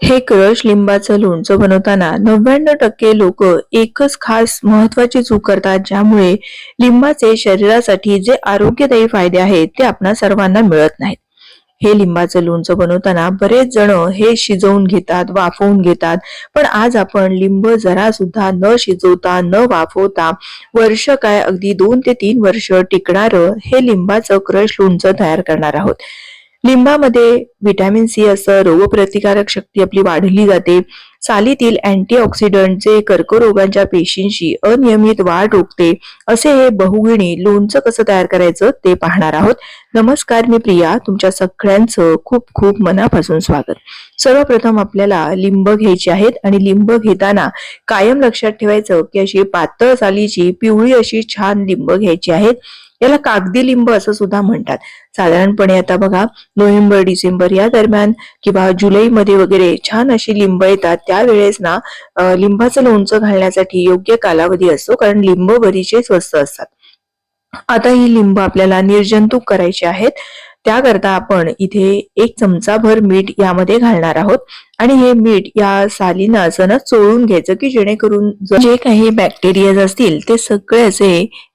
हे क्रश लिंबाचं लोणचं बनवताना नव्याण्णव टक्के लोक एकच खास महत्वाची चूक करतात ज्यामुळे लिंबाचे शरीरासाठी जे आरोग्यदायी फायदे आहेत ते आपणा सर्वांना मिळत नाहीत. हे लिंबाचं लोणचं बनवताना बरेच जण हे शिजवून घेतात वाफवून घेतात पण आज आपण लिंब जरा सुद्धा न शिजवता न वाफवता वर्ष काय अगदी दोन ते तीन वर्ष टिकणारं हे लिंबाचं क्रश लोणचं तयार करणार आहोत. लिंबामध्ये व्हिटॅमिन सी असं रोगप्रतिकारक शक्ती आपली वाढली जाते. सालीतील अँटीऑक्सिडंट जे कर्करोगांच्या पेशींशी अनियमित वाढ रोखते. असे हे बहुगिणी लोणचं कसं तयार करायचं ते पाहणार आहोत. नमस्कार मी प्रिया. तुमच्या सगळ्यांचं खूप खूप मनापासून स्वागत. सर्वप्रथम आपल्याला लिंब घ्यायची आहेत आणि लिंब घेताना कायम लक्षात ठेवायचं की अशी पातळ सालीची पिवळी अशी छान लिंब घ्यायची आहेत. याला कागदी लिंब असं सुद्धा म्हणतात. साधारणपणे आता बघा नोव्हेंबर डिसेंबर या दरम्यान किंवा जुलैमध्ये वगैरे छान अशी लिंब येतात. त्यावेळेस ना लिंबाचं लोणचं घालण्यासाठी योग्य कालावधी असतो कारण लिंब बरीचे स्वस्त असतात. आता ही लिंब आपल्याला निर्जंतुक करायची आहेत. त्याकरता आपण इथे एक चमचाभर मीठ यामध्ये घालणार आहोत. आणि हे मीठ या सालीनं असं ना चोळून घ्यायचं की जेणेकरून जे काही बॅक्टेरिया असतील ते सगळे असे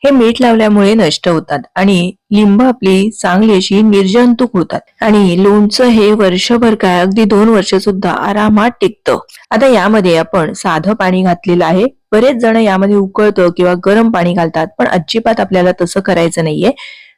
हे मीठ लावल्यामुळे नष्ट होतात. आणि लिंब आपली चांगली अशी निर्जंतुक होतात. आणि लोणचं हे वर्षभर काय अगदी दोन वर्ष सुद्धा आरामात टिकतं. आता यामध्ये आपण साधं पाणी घातलेलं आहे. बरेच जण यामध्ये उकळतं किंवा गरम पाणी घालतात पण अजिबात आपल्याला तसं करायचं नाहीये.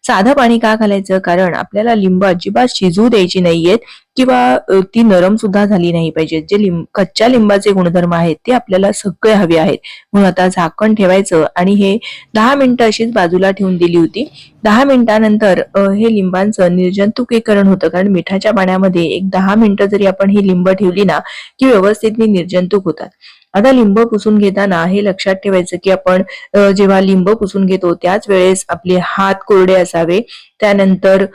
साधं पाणी का घालायचं? कारण आपल्याला लिंब अजिबात शिजू द्यायची नाहीयेत किंवा ती नरम सुद्धा झाली नाही पाहिजे. जे लिंब कच्च्या लिंबाचे गुणधर्म आहेत ते आपल्याला सगळे हवे आहेत. म्हणून आता झाकण ठेवायचं आणि हे दहा मिनिटं अशीच बाजूला ठेवून दिली होती. दहा मिनिटानंतर हे लिंबांचं निर्जंतुकीकरण होतं. कारण मिठाच्या पाण्यामध्ये एक दहा मिनिटं जरी आपण ही लिंब ठेवली ना की व्यवस्थित निर्जंतुक होतात. आता लिंब पुसून घेताना हे लक्षात ठेवायचं की आपण जेव्हा लिंब पुसून घेतो त्याच वेळेस आपले हात कोरडे असावे. त्यानंतर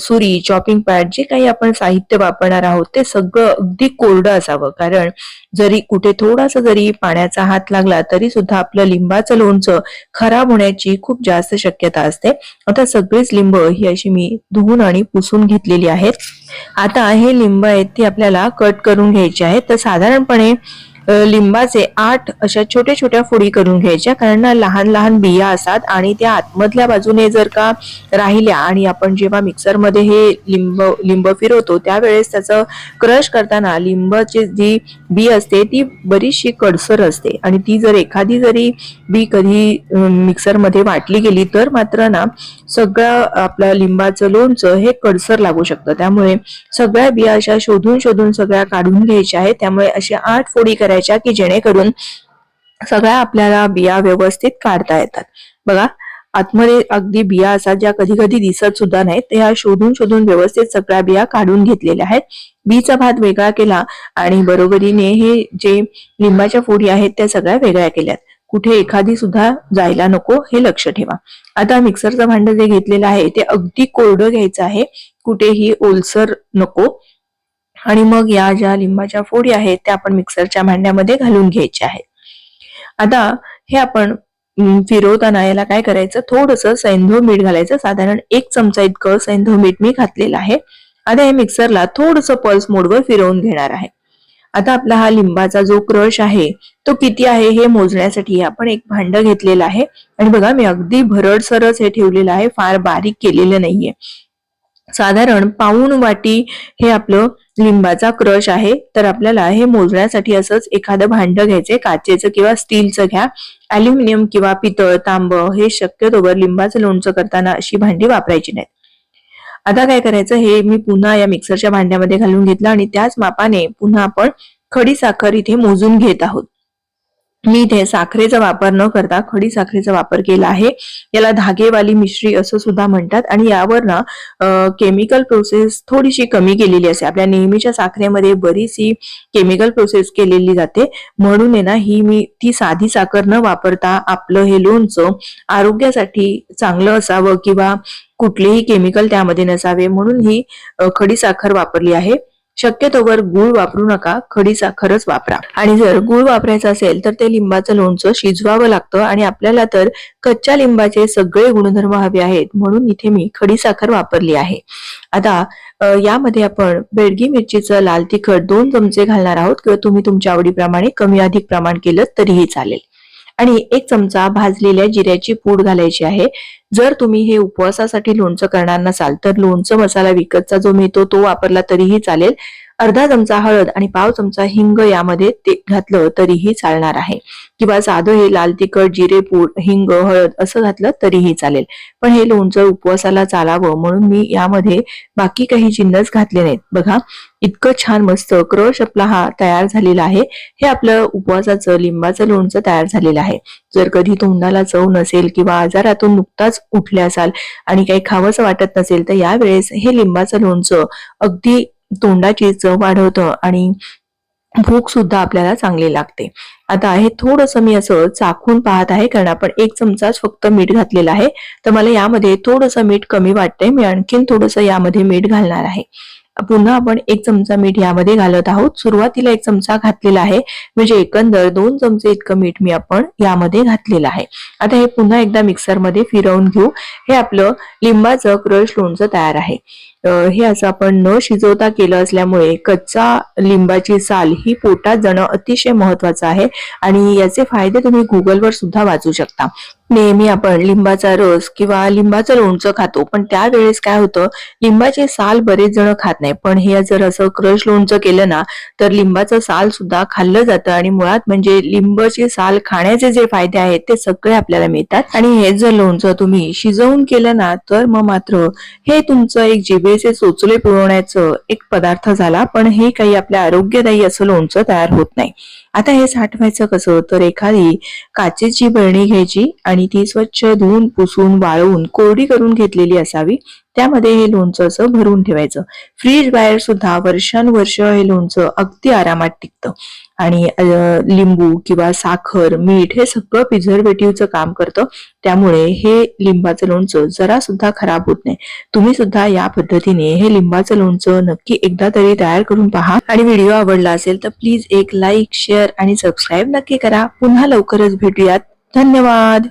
सुरी चॉपिंग पॅड जे काही आपण साहित्य वापरणार आहोत ते सगळं अगदी कोरडं असावं. कारण जरी कुठे थोडासा जरी पाण्याचा हात लागला तरी सुद्धा आपलं लिंबाचं लोणचं खराब होण्याची खूप जास्त शक्यता असते. आता सगळीच लिंब ही अशी मी धुवून आणि पुसून घेतलेली आहेत. आता हे लिंब आहेत ती आपल्याला कट करून घ्यायची आहेत. तर साधारणपणे लिंबाचे आठ अशा छोट्या छोट्या फोडी करून घ्यायच्या. कारण लहान लहान बिया असतात आणि त्या आतमधल्या बाजूने जर का राहिल्या आणि आपण जेव्हा मिक्सरमध्ये हे लिंब लिंब फिरवतो त्यावेळेस त्याचं क्रश करताना लिंबाची जी बी असते ती बरीचशी कडसर असते. आणि ती जर एखादी जरी बी कधी मिक्सरमध्ये वाटली गेली तर मात्र ना सगळं आपलं लिंबाचं लोणचं हे कडसर लागू शकतं. त्यामुळे सगळ्या बिया अशा शोधून शोधून सगळ्या काढून घ्यायच्या आहेत. त्यामुळे अशा आठ फोडी करायच्या की जेणेकरून सगळ्या आपल्याला बिया व्यवस्थित काढता येतात. बघा आतमध्ये अगदी बिया असतात ज्या कधी कधी दिसत सुद्धा नाहीत. त्या शोधून शोधून व्यवस्थित सगळ्या बिया काढून घेतलेल्या आहेत. बीचा भात वेगळा केला आणि बरोबरीने हे जे लिंबाच्या फोडी आहेत त्या सगळ्या वेगळ्या केल्यात. कुठे एखादी सुद्धा जायला नको हे लक्ष ठेवा. आता मिक्सरचं भांड जे घेतलेलं आहे ते अगदी कोरडं घ्यायचं आहे. कुठेही ओलसर नको. आणि मग या ज्या लिंबाच्या फोडी आहेत त्या आपण मिक्सरच्या भांड्यामध्ये घालून घ्यायच्या आहेत. आता हे आपण फिरवताना याला काय करायचं? थोडस सैंधव मीठ घालायचं. साधारण एक चमचा इतकं सैंधव मीठ मी घातलेलं आहे. आता हे मिक्सरला थोडस पल्स मोडवर फिरवून घेणार आहे. आता आपला हा लिंबाचा जो क्रश आहे तो किती आहे हे मोजण्यासाठी आपण एक भांड घेतलेलं आहे. आणि बघा मी अगदी भरडसरच हे ठेवलेलं आहे. फार बारीक केलेलं नाहीये. साधारण पाऊण वाटी हे आपलं लिंबाचा क्रश आहे. तर आपल्याला हे मोजण्यासाठी असंच एखादं भांड घ्यायचंय. काचेचं किंवा स्टीलचं घ्या. अल्युमिनियम किंवा पितळ तांब हे शक्यतोवर लिंबाचं लोणचं करताना अशी भांडी वापरायची नाहीत. आता काय करायचं? हे मी पुन्हा या मिक्सरच्या भांड्यामध्ये घालून घेतलं आणि त्याच मापाने पुन्हा आपण खडी साखर इथे मोजून घेत आहोत. मी इथे साखरेचा वापर न करता खडी साखरेचा वापर केला आहे. याला धागेवाली मिश्री असं सुद्धा म्हणतात आणि यावर ना केमिकल प्रोसेस थोडीशी कमी केलेली असते. आपल्या नेहमीच्या साखरेमध्ये बरीचशी केमिकल प्रोसेस केलेली जाते. म्हणून आहे ना ही मी ती साधी साखर न वापरता आपलं हे लोणचं आरोग्यासाठी चांगलं असावं किंवा कुठलेही केमिकल त्यामध्ये नसावे म्हणून ही खडी साखर वापरली आहे. शक्यतोवर गुळ वापरू नका खडी साखरच वापरा. आणि जर गुळ वापरायचं असेल तर ते लिंबाचं लोणचं शिजवावं लागतं आणि आपल्याला तर कच्च्या लिंबाचे सगळे गुणधर्म हवे आहेत म्हणून इथे मी खडी साखर वापरली आहे. आता यामध्ये आपण बेडगी मिरचीचं लाल तिखट दोन चमचे घालणार आहोत किंवा तुम्ही तुमच्या आवडीप्रमाणे कमी अधिक प्रमाण केलं तरीही चालेल. आणि एक चमचा भाजलेल्या जिऱ्याची पूड घालायची आहे. जर तुम्ही हे उपवासासाठी लोणचं करणार नसाल तर लोणचं मसाला विकतचा जो मिळतो तो वापरला तरीही चालेल. अर्धा चमचा हळद आणि पाव चमचा हिंग यामध्ये ते घातलं तरीही चालणार आहे. किंवा साधं हे लाल तिखट जिरे पूड हिंग हळद असं घातलं तरीही चालेल. पण हे लोणचं उपवासाला चालावं म्हणून मी यामध्ये बाकी काही जिन्नस घातले नाहीत. बघा इतकं छान मस्त क्रश आपला हा तयार झालेला आहे. हे आपलं उपवासाचं लिंबाचं लोणचं तयार झालेलं आहे. जर कधी तोंडाला चव नसेल किंवा आजारातून नुकताच उठले असाल आणि काही खावंसं वाटत नसेल तर यावेळेस हे लिंबाचं लोणचं अगदी तोंडाची चव वाढवतं आणि भूक सुद्धा आपल्याला चांगली लागते. आता हे थोडंसं मी असं चाखून पाहत आहे कारण आपण एक चमचाच फक्त मीठ घातलेलं आहे. तर मला यामध्ये थोडंसं मीठ कमी वाटतंय मी आणखीन थोडंसं यामध्ये मीठ घालणार आहे. पुन्हा आपण एक चमचा मीठ यामध्ये घालत आहोत. सुरुवातीला एक चमचा घातलेला आहे. म्हणजे एकंदर दोन चमचे इतकं मीठ मी आपण यामध्ये घातलेलं आहे. आता हे पुन्हा एकदा मिक्सरमध्ये फिरवून घेऊ. हे आपलं लिंबाचं क्रश लोणचं तयार आहे. हे असं आपण न शिजवता केलं असल्यामुळे कच्चा लिंबाची साल ही पोटात जाणं अतिशय महत्वाचं आहे आणि याचे फायदे तुम्ही गुगलवर सुद्धा वाचू शकता. नेहमी आपण लिंबाचा रस किंवा लिंबाचं लोणचं खातो पण त्यावेळेस काय होतं लिंबाचे साल बरेच जण खात नाही. पण हे जर असं क्रश लोणचं केलं ना तर लिंबाचं साल सुद्धा खाल्लं जातं आणि मुळात म्हणजे लिंबाचे साल खाण्याचे जे फायदे आहेत ते सगळे आपल्याला मिळतात. आणि हे जर लोणचं तुम्ही शिजवून केलं ना तर मग मात्र हे तुमचं एक जिभेचे सोचले पुरवण्याचं एक पदार्थ झाला पण हे काही आपल्या आरोग्यदायी असं लोणचं तयार होत नाही. आता हे साठवायचं कसं? तर एखादी काचेची बळणी घ्यायची आणि ती स्वच्छ धुवून पुसून वाळवून कोरडी करून घेतलेली असावी. त्यामध्ये हे लोणचं असं भरून ठेवायचं. फ्रीज बाहेर सुद्धा वर्षानुवर्ष हे लोणचं अगदी आरामात टिकतं. आणि लिंबू किंवा साखर मीठ हे सगळं प्रिझर्वेटिव्हचं काम करतं. त्यामुळे हे लिंबाचं लोणचं जरा सुद्धा खराब होत नाही. तुम्ही सुद्धा या पद्धतीने हे लिंबाचं लोणचं नक्की एकदा तरी तयार करून पहा. आणि व्हिडिओ आवडला असेल तर प्लीज एक लाईक शेअर आणि सबस्क्राईब नक्की करा. पुन्हा लवकरच भेटूयात. धन्यवाद!